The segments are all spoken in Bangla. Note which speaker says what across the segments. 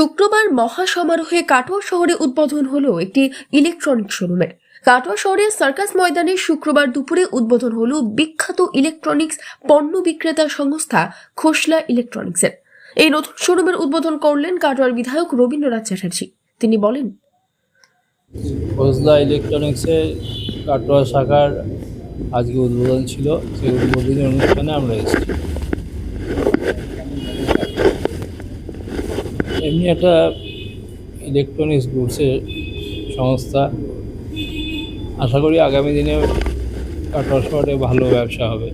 Speaker 1: শুক্রবার মহাসমারোহে কাটোয়া শহরে উদ্বোধন হলো একটি ইলেকট্রনিক শোরুমের কাটোয়া শহরের সার্কাস ময়দানে শুক্রবার দুপুরে উদ্বোধন হলো বিখ্যাত ইলেকট্রনিক্স পণ্য বিক্রেতা সংস্থা খোসলা ইলেকট্রনিক্সের। এই নতুন শোরুমের উদ্বোধন করলেন কাটোয়ার বিধায়ক রবীন্দ্রনাথ চ্যাটার্জি। তিনি বলেন
Speaker 2: ফজলা ইলেকট্রনিক্সের কাটোয়া শাখার আজকে উদ্বোধন ছিল, সেই উদ্বোধনী অনুষ্ঠানে আমরা এসেছি। এমনি একটা ইলেকট্রনিক্স গুডসের সংস্থা। আশা করি আগামী দিনে কাটোয়া শহরে ভালো ব্যবসা হবে।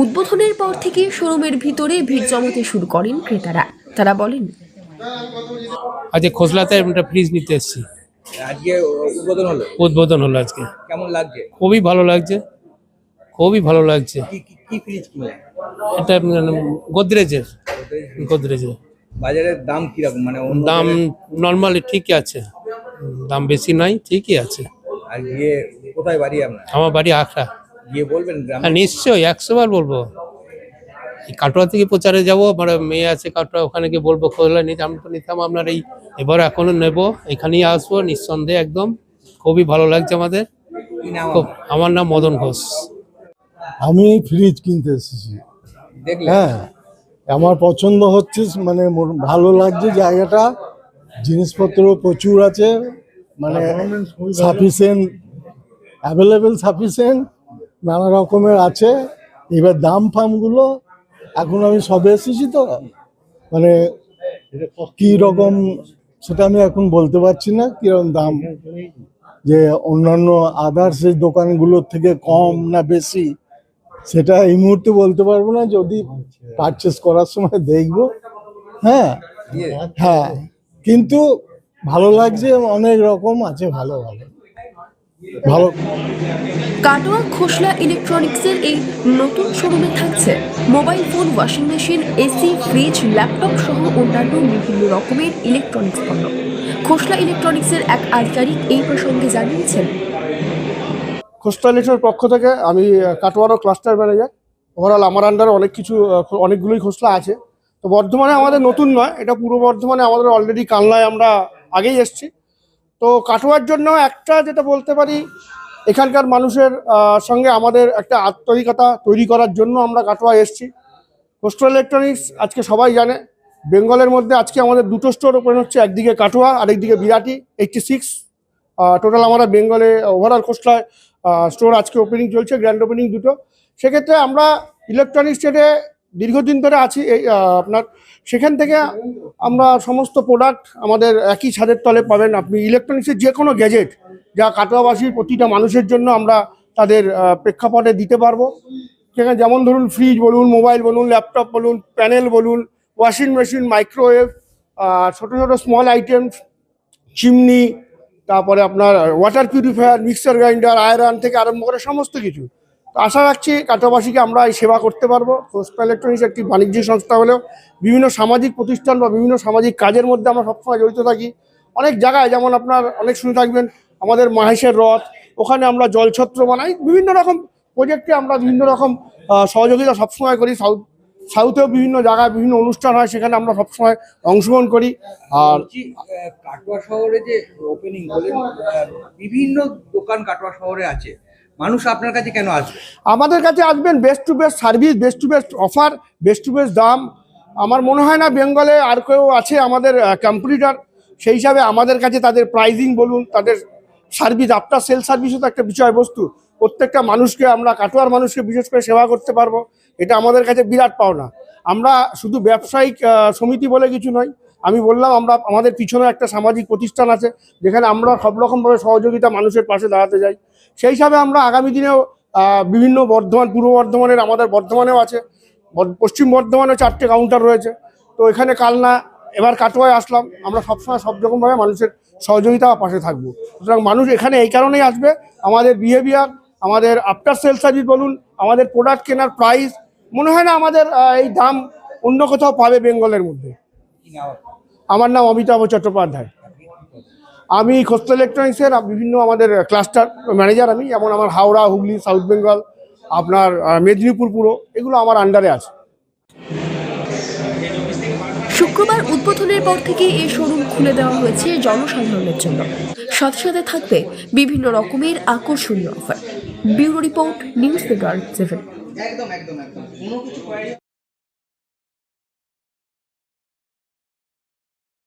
Speaker 1: উদ্বোধনের পর থেকে শোরুমের ভিতরে ভিড় জমাতে শুরু করেন ক্রেতারা। তারা বলেন
Speaker 3: আজকে খোসলাতে একটা ফ্রিজ নিতে এসেছি।
Speaker 4: আজকে উদ্বোধন হলো?
Speaker 3: উদ্বোধন হলো আজকে।
Speaker 4: কেমন লাগছে?
Speaker 3: খুবই ভালো লাগছে। খুবই ভালো লাগছে।
Speaker 4: কি ফ্রিজ কিনলে
Speaker 3: এটা মানে গোদরেজের। গোদরেজের।
Speaker 4: বাজারের দাম কীরকম? মানে
Speaker 3: দাম নর্মালি ঠিকই আছে। দাম বেশি নাই ঠিকই আছে।
Speaker 4: আর গিয়ে কোথায় বাড়ি আপনার?
Speaker 3: আমার বাড়ি আখড়া।
Speaker 4: গিয়ে বলবেন
Speaker 3: হ্যাঁ নিশ্চয়ই একশো বার বলব। এই কাটোয়া থেকে প্রচারে যাব আমার মেয়ে আছে কাটোয়া ওখানে গিয়ে বলব খোলা নিতে আমি তো নিতাম আপনার এই এবার এখনও নেব এখানেই আসব নিঃসন্দেহে একদম। খুবই ভালো লাগছে আমাদের? আমার নাম মদন ঘোষ।
Speaker 5: আমি ফ্রিজ কিনতে এসেছি। হ্যাঁ আমার পছন্দ হচ্ছে মানে ভালো লাগছে জায়গাটা জিনিসপত্র প্রচুর আছে মানে সাফিসিয়েন্ট অ্যাভেলেবেল সাফিসিয়েন্ট নানা রকমের আছে। এবার দাম ফামগুলো এখন আমি সবে এসেছি তো মানে কি রকম সেটা আমি এখন বলতে পারছি না, কীরকম দাম। যে অন্যান্য আদার্স দোকানগুলোর থেকে কম না বেশি, সেটা এই মুহূর্তে বলতে পারব না, যদি পারচেস করার সময় দেখব। হ্যাঁ হ্যাঁ। কিন্তু ভালো লাগছে, অনেক রকম আছে, ভালো ভালো। ভালো।
Speaker 1: কাটোয়া খোসলা ইলেকট্রনিক্সের এই নতুন শোরুমে থাকছে mobile phone washing machine AC fridge laptop সহ অন্যান্য বিভিন্ন রকমের ইলেকট্রনিক্স পণ্য। খোসলা ইলেকট্রনিক্সের এক আধিকারিক এই প্রসঙ্গে জানিয়েছেন।
Speaker 6: খোসলা পক্ষ থেকে আমি কাটোয়ারও ক্লাস্টার ম্যানেজার ওভারঅল আমার আন্ডারে অনেক কিছু অনেকগুলোই খোসলা আছে। তো বর্ধমানে আমাদের নতুন নয় এটা পূর্ব বর্ধমানে আমাদের অলরেডি কানলায় আমরা আগেই এসছি। তো কাটোয়ার জন্য একটা যেটা বলতে পারি, এখানকার মানুষের সঙ্গে আমাদের একটা আত্মরিকতা তৈরি করার জন্য আমরা কাটোয়া এসছি। কোস্টাল ইলেকট্রনিক্স আজকে সবাই জানে, বেঙ্গলের মধ্যে আজকে আমাদের দুটো স্টোর ওপেন হচ্ছে, একদিকে কাটোয়া, আরেকদিকে বিরাটি এইটটি সিক্স টোটাল আমরা বেঙ্গলে ওভারঅল কোস্টলায় স্টোর আজকে ওপেনিং চলছে গ্র্যান্ড ওপেনিং দুটো। সেক্ষেত্রে আমরা ইলেকট্রনিক্স ট্রেডে দীর্ঘদিন ধরে আছি এই আপনার, সেখান থেকে আমরা সমস্ত প্রোডাক্ট আমাদের একই ছাদের তলে পাবেন। আপনি ইলেকট্রনিক্সের যে কোনো গ্যাজেট যা কাটোয়াবাসীর প্রতিটা মানুষের জন্য আমরা তাদের প্রেক্ষাপটে দিতে পারব। সেখানে যেমন ধরুন ফ্রিজ বলুন মোবাইল বলুন ল্যাপটপ বলুন প্যানেল বলুন ওয়াশিং মেশিন মাইক্রোওয়েভ ছোটো ছোটো স্মল আইটেমস চিমনি তারপরে আপনার water purifier mixer grinder iron থেকে আরম্ভ করে সমস্ত কিছু। আশা রাখছি কাটোয়াবাসীকে আমরা এই সেবা করতে পারব। পোস্ট ইলেকট্রনিক্স একটি বাণিজ্যিক সংস্থা হলেও বিভিন্ন সামাজিক প্রতিষ্ঠান বা বিভিন্ন সামাজিক কাজের মধ্যে আমরা সবসময় জড়িত থাকি। অনেক জায়গায় যেমন আপনার অনেক শুনে থাকবেন, আমাদের মাহেশের রথ, ওখানে আমরা জলছত্র বানাই। বিভিন্ন রকম প্রজেক্টে আমরা বিভিন্ন রকম সহযোগিতা সবসময় করি। সাউথ সাউথেও বিভিন্ন জায়গায় বিভিন্ন অনুষ্ঠান হয়, সেখানে আমরা সবসময় অংশগ্রহণ করি। আর
Speaker 4: কাটোয়া শহরে যে ওপেনিং বিভিন্ন দোকান কাটোয়া শহরে আছে। মানুষ আপনার কাছে কেন আসবে?
Speaker 6: আমাদের কাছে আসবেন best to best service best to best offer best to best দাম। আমার মনে হয় না বেঙ্গলে আর কেউ আছে আমাদের কম্পিউটার সেই হিসাবে আমাদের কাছে তাদের প্রাইজিং বলুন, তাদের সার্ভিস আফটার সেল সার্ভিসও তো একটা বিষয়বস্তু। প্রত্যেকটা মানুষকে আমরা, কাটোয়ার মানুষকে বিশেষ করে সেবা করতে পারব। এটা আমাদের কাছে বিরাট পাওনা। আমরা শুধু ব্যবসায়িক সমিতি বলে কিছু নয় আমি বললাম, আমরা আমাদের পিছনে একটা সামাজিক প্রতিষ্ঠান আছে, যেখানে আমরা সব রকমভাবে সহযোগিতা মানুষের পাশে দাঁড়াতে যাই। সেই হিসাবে আমরা আগামী দিনেও বিভিন্ন বর্ধমান, পূর্ব বর্ধমানের, আমাদের বর্ধমানেও আছে। পশ্চিম বর্ধমানেও চারটে কাউন্টার রয়েছে। তো এখানে কালনা, এবার কাটোয়ায় আসলাম। আমরা সবসময় সব রকমভাবে মানুষের সহযোগিতা পাশে থাকব। সুতরাং মানুষ এখানে এই কারণেই আসবে। আমাদের বিহেভিয়ার আমাদের আফটার সেল সার্ভিস বলুন, আমাদের প্রোডাক্ট কেনার প্রাইস মনে হয় না আমাদের এই দাম অন্য কোথাও পাবে বেঙ্গলের মধ্যে? আমার নাম অমিতাভ চট্টোপাধ্যায়। আমি খোস্ত ইলেকট্রনিক্সের বিভিন্ন আমাদের ক্লাস্টার ম্যানেজার আমি যেমন আমার হাওড়া হুগলি সাউথ বেঙ্গল আপনার মেদিনীপুর পুরো এগুলো আমার আন্ডারে আছে।
Speaker 7: শুক্রবার উদ্বোধনের পর থেকে এই শোরুম খুলে দেওয়া হয়েছে জনসাধারণের জন্য। সাথে সাথে থাকবে বিভিন্ন রকমের আকর্ষণীয় offer bureau report newspaper seven.